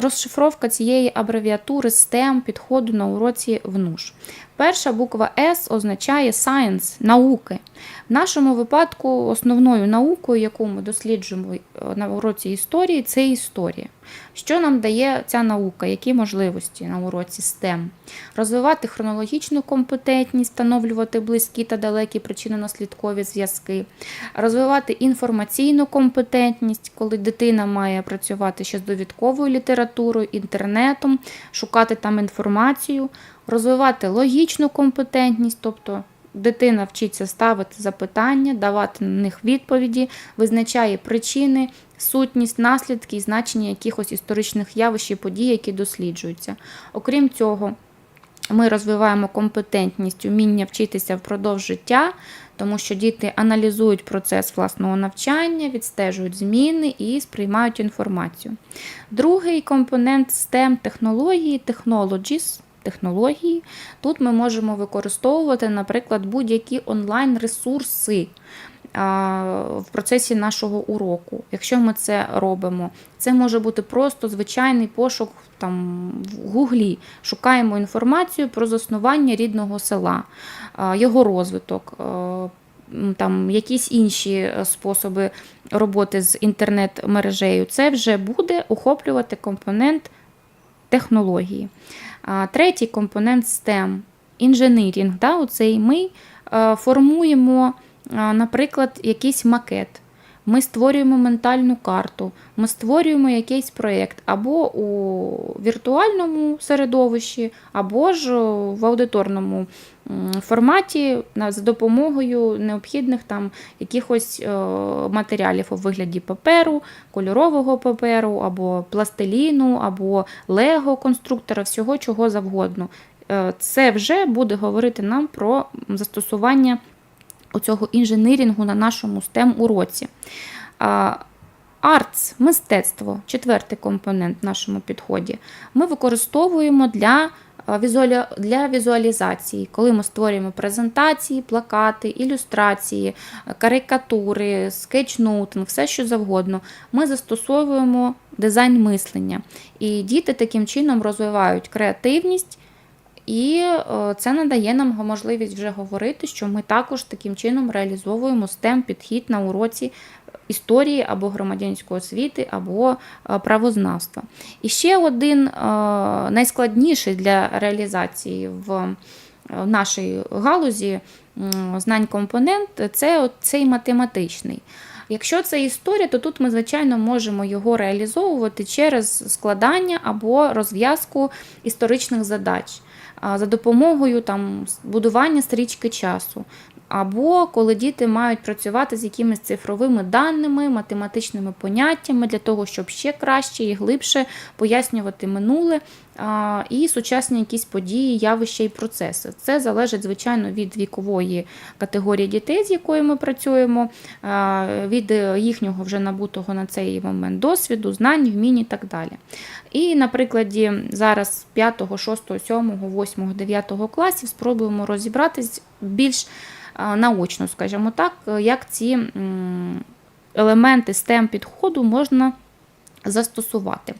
розшифровка цієї абревіатури STEM підходу на уроці в НУШ. Перша буква S означає science, науки. В нашому випадку основною наукою, яку ми досліджуємо е, на уроці історії, це історія. Що нам дає ця наука? Які можливості на уроці STEM? Розвивати хронологічну компетентність, встановлювати близькі та далекі причинно-наслідкові зв'язки, розвивати інформаційну компетентність, коли дитина має працювати ще з довідковою літературою, інтернетом, шукати там інформацію, розвивати логічну компетентність, тобто дитина вчиться ставити запитання, давати на них відповіді, визначає причини, сутність, наслідки і значення якихось історичних явищ і подій, які досліджуються. Окрім цього, ми розвиваємо компетентність, уміння вчитися впродовж життя, тому що діти аналізують процес власного навчання, відстежують зміни і сприймають інформацію. Другий компонент STEM технології, technologies, технології. Тут ми можемо використовувати, наприклад, будь-які онлайн-ресурси в процесі нашого уроку. Якщо ми це робимо, це може бути просто звичайний пошук там, в Гуглі. Шукаємо інформацію про заснування рідного села, його розвиток. Там якісь інші е, способи роботи з інтернет-мережею, це вже буде охоплювати компонент технології. Третій компонент STEM інженерінг. Да, ми е, формуємо, наприклад, якийсь макет. Ми створюємо ментальну карту, ми створюємо якийсь проєкт або у віртуальному середовищі, або ж в аудиторному форматі за допомогою необхідних там якихось е, матеріалів у вигляді паперу, кольорового паперу, або пластиліну, або лего конструктора, всього чого завгодно. Е, Це вже буде говорити нам про застосування оцього інженерінгу на нашому STEM уроці. Артс, мистецтво, четвертий компонент в нашому підході, ми використовуємо для, для візуалізації, коли ми створюємо презентації, плакати, ілюстрації, карикатури, скетчноутинг, все що завгодно. Ми застосовуємо дизайн мислення. І діти таким чином розвивають креативність. І е, це надає нам можливість вже говорити, що ми також таким чином реалізовуємо STEM підхід на уроці історії або громадянської освіти, або е, правознавства. І ще один е, найскладніший для реалізації в е, в нашій галузі знань компонент це цей математичний. Якщо це історія, то тут ми, звичайно, можемо його реалізовувати через складання або розв'язку історичних задач за допомогою там, будування стрічки часу. Або коли діти мають працювати з якимись цифровими даними, математичними поняттями для того, щоб ще краще і глибше пояснювати минуле і сучасні якісь події, явища і процеси. Це залежить, звичайно, від вікової категорії дітей, з якою ми працюємо, від їхнього вже набутого на цей момент досвіду, знань, вмінь і так далі. І на прикладі зараз 5, 6, 7, 8, 9 класів спробуємо розібратись більш наочно, скажімо так, як ці елементи STEM підходу можна застосувати.